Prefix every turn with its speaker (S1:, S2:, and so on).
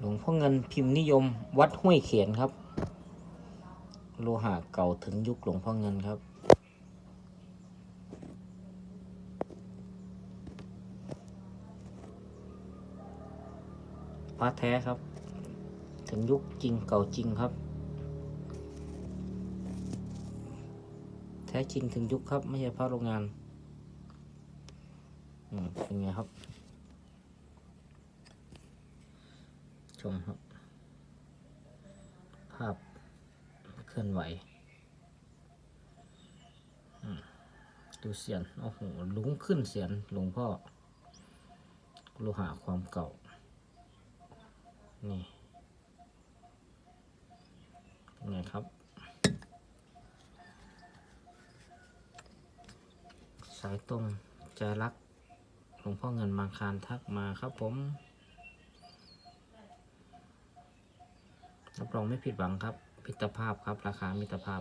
S1: หลวงพ่อเงินพิมพ์นิยม วัดห้วยเขียนครับ โลหะเก่าถึงยุคหลวงพ่อเงินครับ พระแท้ครับ ถึงยุคจริงเก่าจริงครับ แท้จริงถึงยุคครับ ไม่ใช่พระโรงงาน อืมเป็นไงครับ ชมครับ ภาพเคลื่อนไหวดูเสียน โอ้โหลุงขึ้นเสียนหลวงพ่อโลหะความเก่า นี่นไงครับ สายตรงใจรักหลวงพ่อเงินบางคารทักมาครับผม รับรองไม่ผิดหวังครับมิตรภาพครับ ราคามิตรภาพ